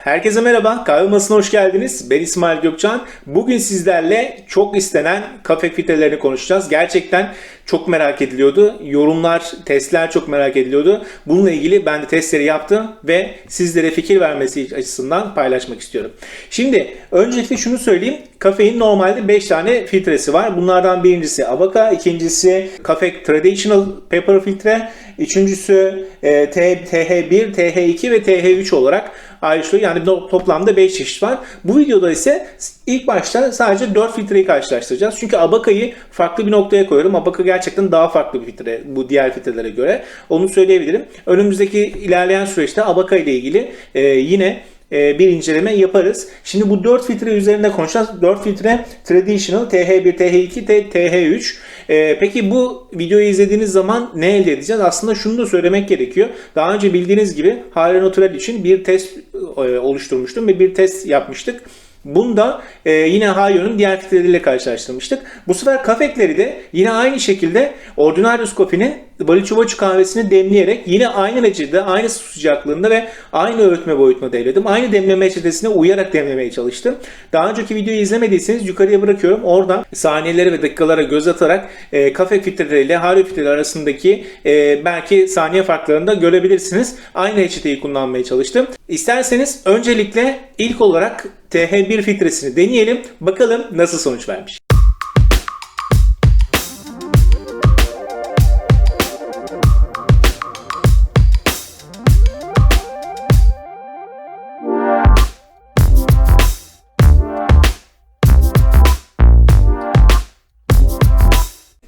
Herkese merhaba, kahve masasına hoş geldiniz. Ben İsmail Gökçen. Bugün sizlerle çok istenen kafe filtrelerini konuşacağız. Gerçekten çok merak ediliyordu. Yorumlar, testler çok merak ediliyordu. Bununla ilgili ben de testleri yaptım ve sizlere fikir vermesi açısından paylaşmak istiyorum. Şimdi öncelikle şunu söyleyeyim. Kafein normalde 5 tane filtresi var. Bunlardan birincisi Avoca, ikincisi Cafe Traditional Pepper filtre, üçüncüsü e, T- TH1, TH2 ve TH3 olarak ayrışıyor. Yani toplamda 5 çeşit var. Bu videoda ise ilk başta sadece 4 filtreyi karşılaştıracağız. Çünkü Abaka'yı farklı bir noktaya koyuyorum. Abaka gerçekten daha farklı bir filtre bu diğer filtrelere göre. Onu söyleyebilirim. Önümüzdeki ilerleyen süreçte Abaka ile ilgili e, yine bir inceleme yaparız. Şimdi bu 4 filtre üzerinde konuşacağız. 4 filtre Traditional, TH1, TH2, T- TH3. E, peki bu videoyu izlediğiniz zaman ne elde edeceğiz? Aslında şunu da söylemek gerekiyor. Daha önce bildiğiniz gibi Hale Natural için bir test e, oluşturmuştum ve bir test yapmıştık. Bunda e, yine Hayo'nun diğer filtreleriyle karşılaştırmıştık. Bu sefer kafekleri de yine aynı şekilde Ordinarius Coffee'nin Baliçovaçu kahvesini demleyerek yine aynı derecede, aynı su sıcaklığında ve aynı öğütme boyutunda devledim. Aynı demleme reçetesine uyarak demlemeye çalıştım. Daha önceki videoyu izlemediyseniz yukarıya bırakıyorum. Oradan saniyeleri ve dakikalara göz atarak e, kafe filtreleri ile Hayo filtreleri arasındaki e, belki saniye farklarını da görebilirsiniz. Aynı reçeteyi kullanmaya çalıştım. İsterseniz öncelikle ilk olarak TH1 filtresini deneyelim. Bakalım nasıl sonuç vermiş.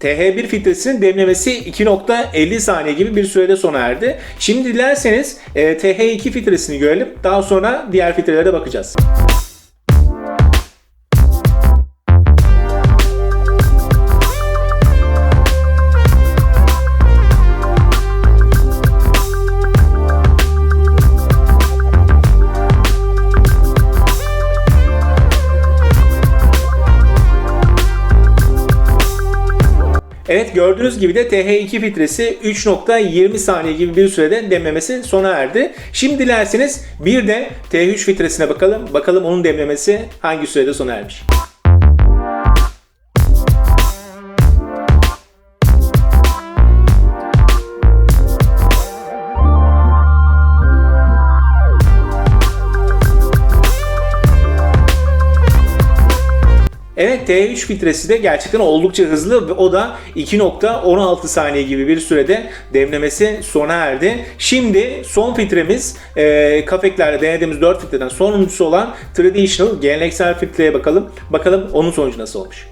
TH1 filtresinin demlemesi 2.50 saniye gibi bir sürede sona erdi. Şimdi dilerseniz e, TH2 filtresini görelim. Daha sonra diğer filtrelere bakacağız. Evet gördüğünüz gibi de TH2 filtresi 3.20 saniye gibi bir sürede demlemesi sona erdi. Şimdi dilerseniz bir de T3 filtresine bakalım. Bakalım onun demlemesi hangi sürede sona ermiş. Evet T3 filtresi de gerçekten oldukça hızlı ve o da 2.16 saniye gibi bir sürede demlemesi sona erdi. Şimdi son filtremiz e, kafeklerle denediğimiz 4 filtreden sonuncusu olan Traditional geleneksel filtreye bakalım. Bakalım onun sonucu nasıl olmuş.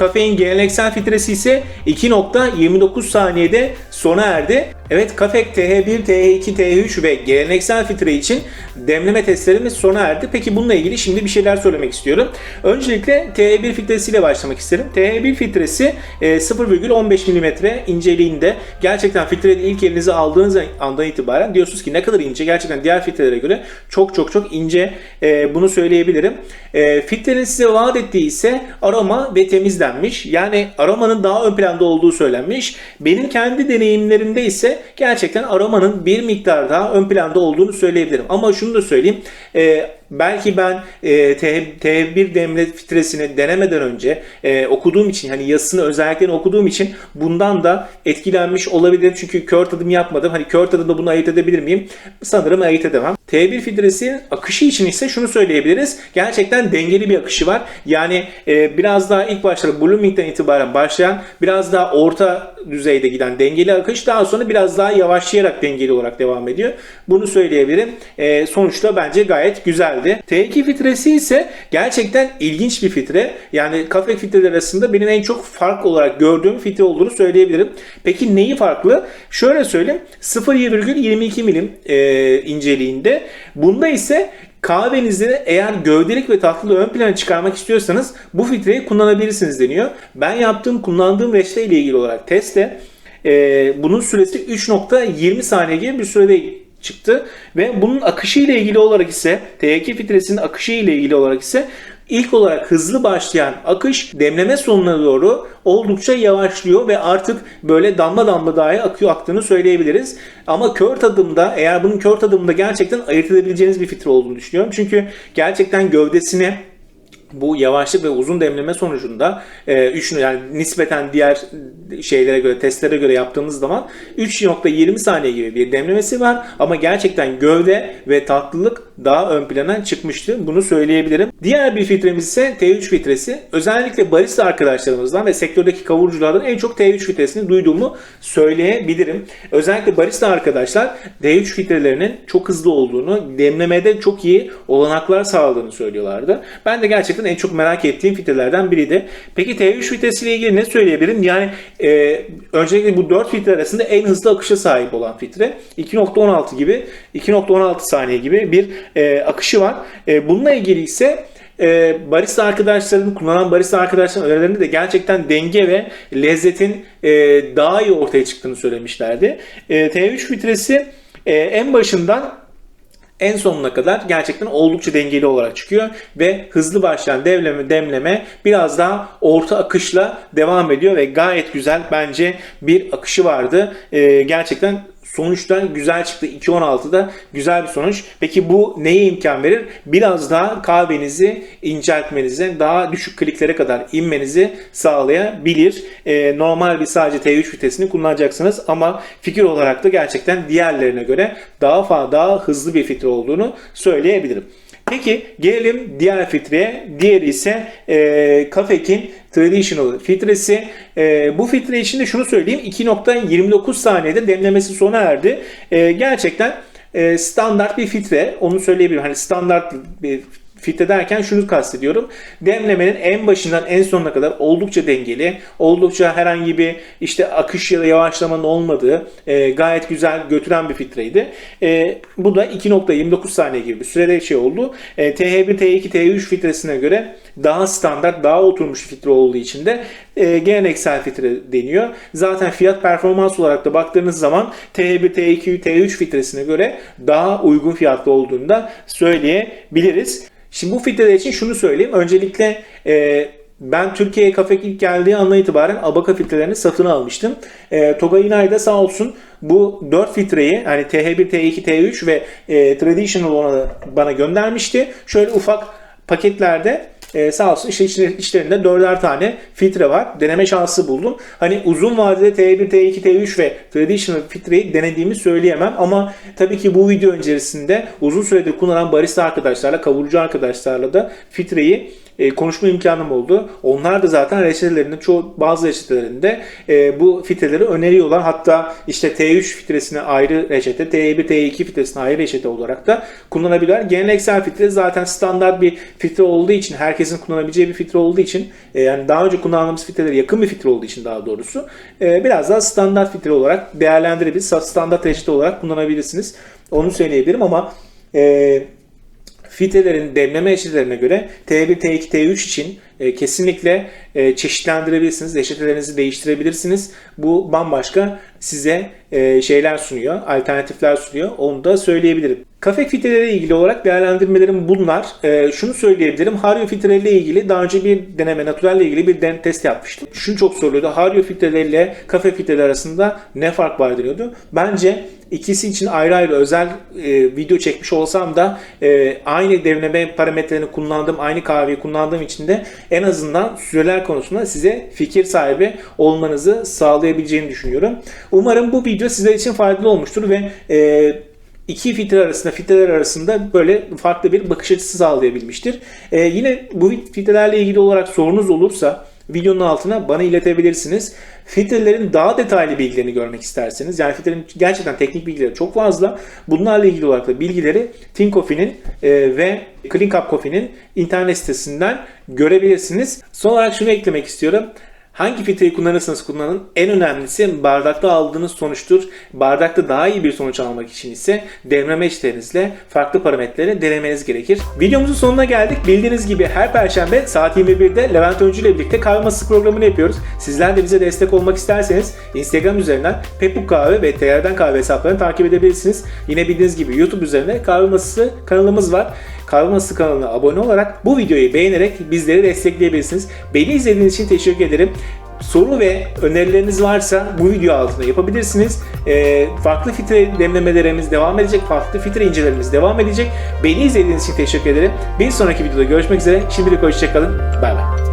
Kafein geleneksel filtresi ise 2.29 saniyede sona erdi. Evet Kafek TH1, TH2, TH3 ve geleneksel filtre için demleme testlerimiz sona erdi. Peki bununla ilgili şimdi bir şeyler söylemek istiyorum. Öncelikle TH1 filtresiyle başlamak isterim. TH1 filtresi e, 0,15 mm inceliğinde gerçekten filtreyi ilk elinize aldığınız andan itibaren diyorsunuz ki ne kadar ince. Gerçekten diğer filtrelere göre çok çok çok ince e, bunu söyleyebilirim. E, filtrenin size vaat ettiği ise aroma ve temizlenmiş. Yani aromanın daha ön planda olduğu söylenmiş. Benim kendi deneyimlerimde ise gerçekten aromanın bir miktar daha ön planda olduğunu söyleyebilirim. Ama şunu da söyleyeyim. E, belki ben e, T1 demle filtresini denemeden önce e, okuduğum için hani yazısını özelliklerini okuduğum için bundan da etkilenmiş olabilirim. Çünkü kör tadım yapmadım. Hani kör tadımda bunu ayırt edebilir miyim? Sanırım ayırt edemem. T1 filtresinin akışı için ise şunu söyleyebiliriz. Gerçekten dengeli bir akışı var. Yani e, biraz daha ilk başta blooming'den itibaren başlayan biraz daha orta düzeyde giden dengeli akış daha sonra biraz daha yavaşlayarak dengeli olarak devam ediyor. Bunu söyleyebilirim. E, sonuçta bence gayet güzeldi. T2 filtresi ise gerçekten ilginç bir filtre. Yani kafe filtreleri arasında benim en çok fark olarak gördüğüm filtre olduğunu söyleyebilirim. Peki neyi farklı? Şöyle söyleyeyim. 0,22 milim e, inceliğinde. Bunda ise Kahvenizi eğer gövdelik ve tatlılığı ön plana çıkarmak istiyorsanız bu filtreyi kullanabilirsiniz deniyor. Ben yaptığım, kullandığım reçete ile ilgili olarak testte e, bunun süresi 3.20 saniye gibi bir sürede çıktı ve bunun akışı ile ilgili olarak ise T2 filtresinin akışı ile ilgili olarak ise ilk olarak hızlı başlayan akış demleme sonuna doğru oldukça yavaşlıyor ve artık böyle damla damla dahi akıyor aktığını söyleyebiliriz. Ama kör tadımda eğer bunun kör tadımda gerçekten ayırt edebileceğiniz bir filtre olduğunu düşünüyorum. Çünkü gerçekten gövdesine bu yavaşlık ve uzun demleme sonucunda e, 3 yani nispeten diğer şeylere göre testlere göre yaptığımız zaman 3.20 saniye gibi bir demlemesi var ama gerçekten gövde ve tatlılık daha ön plana çıkmıştı. Bunu söyleyebilirim. Diğer bir filtremiz ise T3 filtresi. Özellikle barista arkadaşlarımızdan ve sektördeki kavuruculardan en çok T3 filtresini duyduğumu söyleyebilirim. Özellikle barista arkadaşlar T3 filtrelerinin çok hızlı olduğunu, demlemede çok iyi olanaklar sağladığını söylüyorlardı. Ben de gerçekten en çok merak ettiğim filtrelerden biriydi. Peki T3 filtresiyle ilgili ne söyleyebilirim? Yani e, öncelikle bu 4 filtre arasında en hızlı akışa sahip olan filtre. 2.16 gibi, 2.16 saniye gibi bir e, akışı var. E, bununla ilgili ise e, barista arkadaşların, kullanan barista arkadaşların önerilerinde de gerçekten denge ve lezzetin e, daha iyi ortaya çıktığını söylemişlerdi. E, T3 filtresi e, en başından en sonuna kadar gerçekten oldukça dengeli olarak çıkıyor ve hızlı başlayan devleme, demleme biraz daha orta akışla devam ediyor ve gayet güzel bence bir akışı vardı. Ee, gerçekten sonuçta güzel çıktı. 2.16'da güzel bir sonuç. Peki bu neye imkan verir? Biraz daha kahvenizi inceltmenize, daha düşük kliklere kadar inmenizi sağlayabilir. Ee, normal bir sadece T3 vitesini kullanacaksınız ama fikir olarak da gerçekten diğerlerine göre daha fazla daha hızlı bir filtre olduğunu söyleyebilirim. Peki gelelim diğer filtreye. Diğeri ise e, Kafek'in Traditional filtresi. E, bu filtre için de şunu söyleyeyim. 2.29 saniyede demlemesi sona erdi. E, gerçekten e, standart bir filtre. Onu söyleyebilirim. Hani standart bir Fit ederken şunu kastediyorum. Demlemenin en başından en sonuna kadar oldukça dengeli, oldukça herhangi bir işte akış ya da yavaşlamanın olmadığı e, gayet güzel götüren bir filtreydi. E, bu da 2.29 saniye gibi bir sürede şey oldu. E, TH1, T2, T3 filtresine göre daha standart, daha oturmuş filtre olduğu için de e, geleneksel filtre deniyor. Zaten fiyat performans olarak da baktığınız zaman T1, T2, T3 filtresine göre daha uygun fiyatlı olduğunu da söyleyebiliriz. Şimdi bu filtreler için şunu söyleyeyim. Öncelikle e, ben Türkiye'ye kafe ilk geldiği andan itibaren Abaka filtrelerini satın almıştım. E, Toga Inay da sağ olsun bu 4 filtreyi hani TH1, T2, T3 ve e, Traditional olanı bana göndermişti. Şöyle ufak paketlerde e, sağ olsun işte içlerinde dörder tane filtre var. Deneme şansı buldum. Hani uzun vadede T1, T2, T3 ve Traditional filtreyi denediğimi söyleyemem ama tabii ki bu video öncesinde uzun süredir kullanan barista arkadaşlarla, kavurucu arkadaşlarla da filtreyi e, konuşma imkanım oldu. Onlar da zaten reçetelerinde çoğu bazı reçetelerinde e, bu filtreleri öneriyorlar. Hatta işte T3 filtresine ayrı reçete, T1, T2 filtresine ayrı reçete olarak da kullanabilirler. Geleneksel filtre zaten standart bir filtre olduğu için, herkesin kullanabileceği bir filtre olduğu için, e, yani daha önce kullandığımız filtrelere yakın bir filtre olduğu için daha doğrusu e, biraz daha standart filtre olarak değerlendirebiliriz. Standart reçete olarak kullanabilirsiniz. Onu söyleyebilirim ama e, filtrelerin demleme reçetelerine göre T1, T2, T3 için e, kesinlikle e, çeşitlendirebilirsiniz. Reçetelerinizi değiştirebilirsiniz. Bu bambaşka size e, şeyler sunuyor, alternatifler sunuyor. Onu da söyleyebilirim. Kafe filtreleriyle ilgili olarak değerlendirmelerim bunlar. E, şunu söyleyebilirim. Hario filtreleriyle ilgili daha önce bir deneme, naturalle ilgili bir den test yapmıştım. Şunu çok soruyordu. Hario filtreleriyle kafe filtreleri arasında ne fark var deniyordu. Bence ikisi için ayrı ayrı özel e, video çekmiş olsam da e, aynı demleme parametrelerini kullandığım, aynı kahveyi kullandığım için de en azından süreler konusunda size fikir sahibi olmanızı sağlayabileceğini düşünüyorum. Umarım bu video sizler için faydalı olmuştur ve e, iki filtre arasında, filtreler arasında böyle farklı bir bakış açısı sağlayabilmiştir. Ee, yine bu filtrelerle ilgili olarak sorunuz olursa videonun altına bana iletebilirsiniz. Filtrelerin daha detaylı bilgilerini görmek isterseniz, yani filtrelerin gerçekten teknik bilgileri çok fazla. Bunlarla ilgili olarak da bilgileri Think Coffee'nin e, ve Clean Cup Coffee'nin internet sitesinden görebilirsiniz. Son olarak şunu eklemek istiyorum. Hangi filtreyi kullanırsanız kullanın en önemlisi bardakta aldığınız sonuçtur. Bardakta daha iyi bir sonuç almak için ise demleme işlerinizle farklı parametreleri denemeniz gerekir. Videomuzun sonuna geldik. Bildiğiniz gibi her perşembe saat 21'de Levent Öncü ile birlikte kahve masası programını yapıyoruz. Sizler de bize destek olmak isterseniz Instagram üzerinden Pepuk Kahve ve TR'den Kahve hesaplarını takip edebilirsiniz. Yine bildiğiniz gibi YouTube üzerinde kahve masası kanalımız var. Kahve Masası kanalına abone olarak bu videoyu beğenerek bizleri destekleyebilirsiniz. Beni izlediğiniz için teşekkür ederim. Soru ve önerileriniz varsa bu video altında yapabilirsiniz. Ee, farklı filtre demlemelerimiz devam edecek. Farklı filtre incelerimiz devam edecek. Beni izlediğiniz için teşekkür ederim. Bir sonraki videoda görüşmek üzere. Şimdilik hoşçakalın. Bay bay.